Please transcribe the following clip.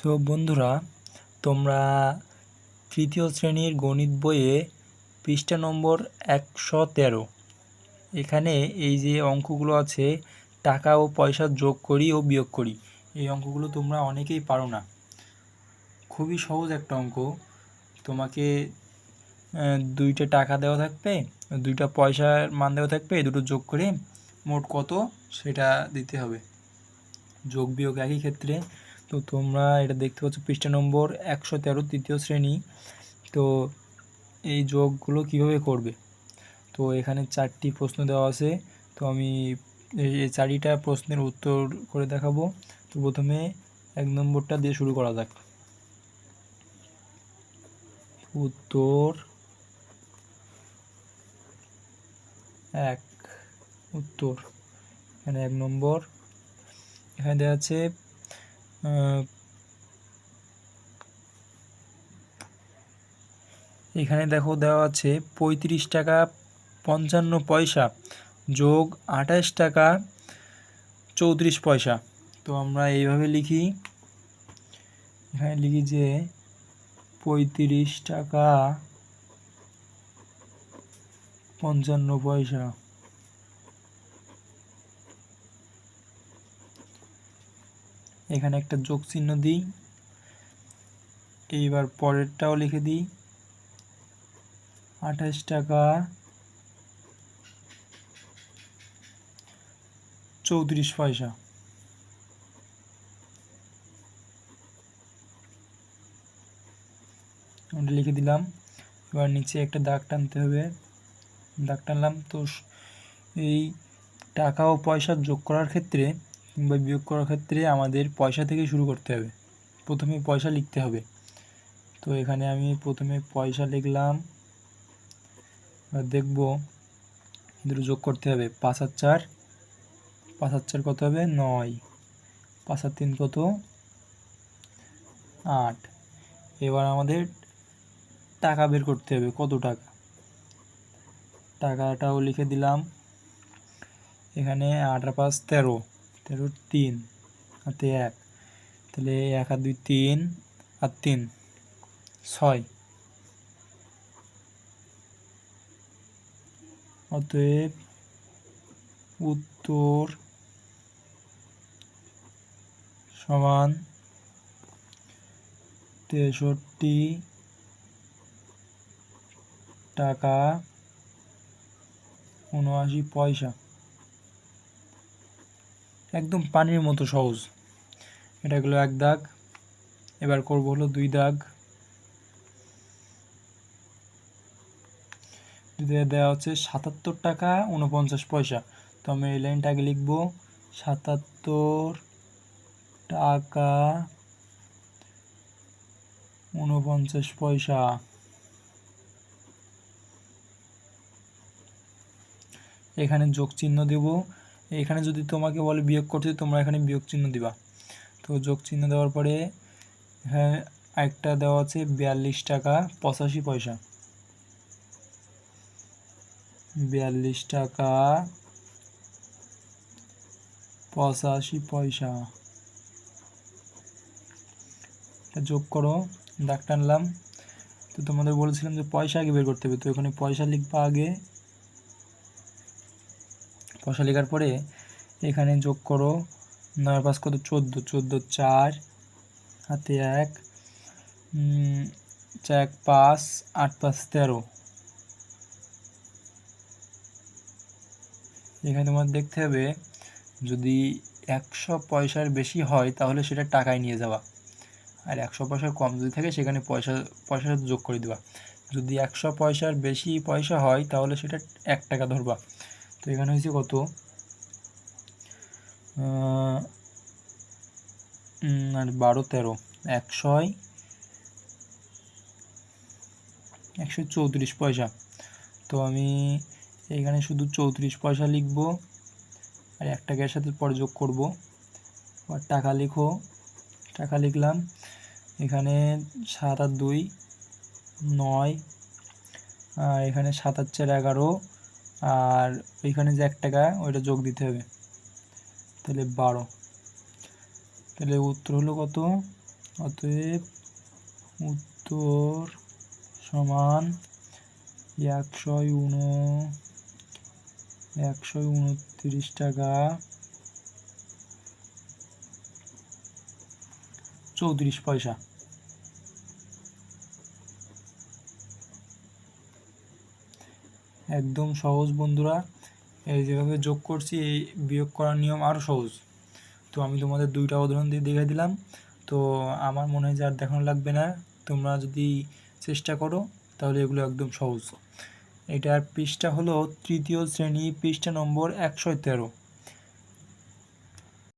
So বন্ধুরা, তোমরা তৃতীয় শ্রেণির গণিত বইয়ে পৃষ্ঠা নম্বর একশো তেরো। এখানে এই যে অঙ্কগুলো আছে, টাকা ও পয়সা যোগ করি ও বিয়োগ করি, এই অঙ্কগুলো তোমরা অনেকেই পারো না। খুবই সহজ একটা অঙ্ক। তোমাকে দুইটা টাকা দেওয়া থাকবে, দুইটা পয়সার মান দেওয়া থাকবে দুটো যোগ করে মোট কত, সেটা দিতে হবে। যোগ বিয়োগ একই ক্ষেত্রে তো তোমরা এটা দেখতে পাচ্ছ, পৃষ্ঠা নম্বর একশো তেরো, তৃতীয় শ্রেণি। তো এই যোগগুলো কীভাবে করবে? তো এখানে চারটি প্রশ্ন দেওয়া আছে। তো আমি এই চারিটা প্রশ্নের উত্তর করে দেখাবো। তো প্রথমে এক নম্বরটা দিয়ে শুরু করা যাক। উত্তর এক, উত্তর। এখানে এক নম্বর। এখানে দেওয়া আছে এখানে দেখো দেওয়া আছে পঁয়ত্রিশ টাকা পঞ্চান্ন পয়সা যোগ আঠাশ টাকা চৌত্রিশ পয়সা। তো আমরা এইভাবে লিখি। এখানে লিখি যে পঁয়ত্রিশ টাকা পঞ্চান্ন পয়সা। এখানে একটা যোগ চিহ্ন দিই। এইবার পরেরটাও লিখে দিই। আঠাশ টাকা চৌত্রিশ পয়সা। ওটা লিখে দিলাম। এবার নিচে একটা দাগ টানতে হবে। দাগ টানলাম। তো এই টাকা ও পয়সা যোগ করার ক্ষেত্রে কিংবা বিয়োগ করার ক্ষেত্রে আমাদের পয়সা থেকে শুরু করতে হবে। প্রথমে পয়সা লিখতে হবে। তো এখানে আমি প্রথমে পয়সা লিখলাম। দেখব দুটো যোগ করতে হবে। পাঁচ আর চার। পাঁচ আর চার কত হবে? নয়। পাঁচ আর তিন কত? আট। এবার আমাদের টাকা বের করতে হবে। কত টাকা? টাকাটাও লিখে দিলাম। এখানে আট আর পাঁচ তেরো। তেরো তিন হাতে এক। তাহলে এক আর দুই তিন আর তিন, ছয়। অতএব উত্তর সমান তেষট্টি টাকা উনআশি পয়সা। একদম পানির মতো সহজ। এটা গেলো এক দাগ, এবার করব হলো দুই দাগ। দেওয়া হচ্ছে সাতাত্তর টাকা উনপঞ্চাশ পয়সা। তো আমি এই লাইনটা আগে লিখব, সাতাত্তর টাকা উনপঞ্চাশ পয়সা। এখানে যোগ চিহ্ন দেব এখানে যদি তোমাকে বলে বিয়োগ করতে তোমরা এখানে বিয়োগ চিহ্ন দিবা। তো যোগ চিহ্ন দেওয়ার পরে হ্যাঁ একটা দেওয়া আছে বিয়াল্লিশ টাকা পঁচাশি পয়সা। বিয়াল্লিশ টাকা পঁচাশি পয়সা। যোগ করো দাগ টানলাম তো তোমাদের বলেছিলাম যে পয়সা আগে বের করতে হবে, তো এখানে পয়সা লিখবা আগে। লেখার পরে এখানে যোগ করো নয় পাঁচ কত? চোদ্দ। চোদ্দ, চার, হাতে এক চার পাঁচ, আট, পাঁচ, তেরো। এখানে তোমার দেখতে হবে, যদি একশো পয়সার বেশি হয়, তাহলে সেটা টাকায় নিয়ে যাওয়া। আর একশো পয়সার কম যদি থাকে, সেখানে পয়সা পয়সা যোগ করে দেওয়া যদি একশো পয়সার বেশি পয়সা হয়, তাহলে সেটা এক টাকা ধরবা। তো এখানে হয়েছে কত? আর বারো, তেরো। একশোয় একশো চৌত্রিশ পয়সা। তো আমি এখানে শুধু চৌত্রিশ পয়সা লিখব আর এক টাকার সাথে পরে যোগ করব। আর টাকা লিখো। টাকা লিখলাম। এখানে সাত আর দুই নয়। আর এখানে সাত আর চার এগারো। আর ওইখানে যে এক টাকা ওইটা যোগ দিতে হবে। তাহলে বারো। তাহলে উত্তর হলো কত? অতএব উত্তর সমান একশো উন একশো উনত্রিশ টাকা চৌত্রিশ পয়সা। একদম সহজ বন্ধুরা। এই যেভাবে যোগ করছি, এই বিয়োগ করার নিয়ম আরও সহজ। তো আমি তোমাদের দুইটা উদাহরণ দিয়ে দেখে দিলাম। তো আমার মনে হয় যে আর দেখানো লাগবে না। তোমরা যদি চেষ্টা করো, তাহলে এগুলো একদম সহজ। এটার পৃষ্ঠা হলো তৃতীয় শ্রেণি, পৃষ্ঠা নম্বর একশো তেরো।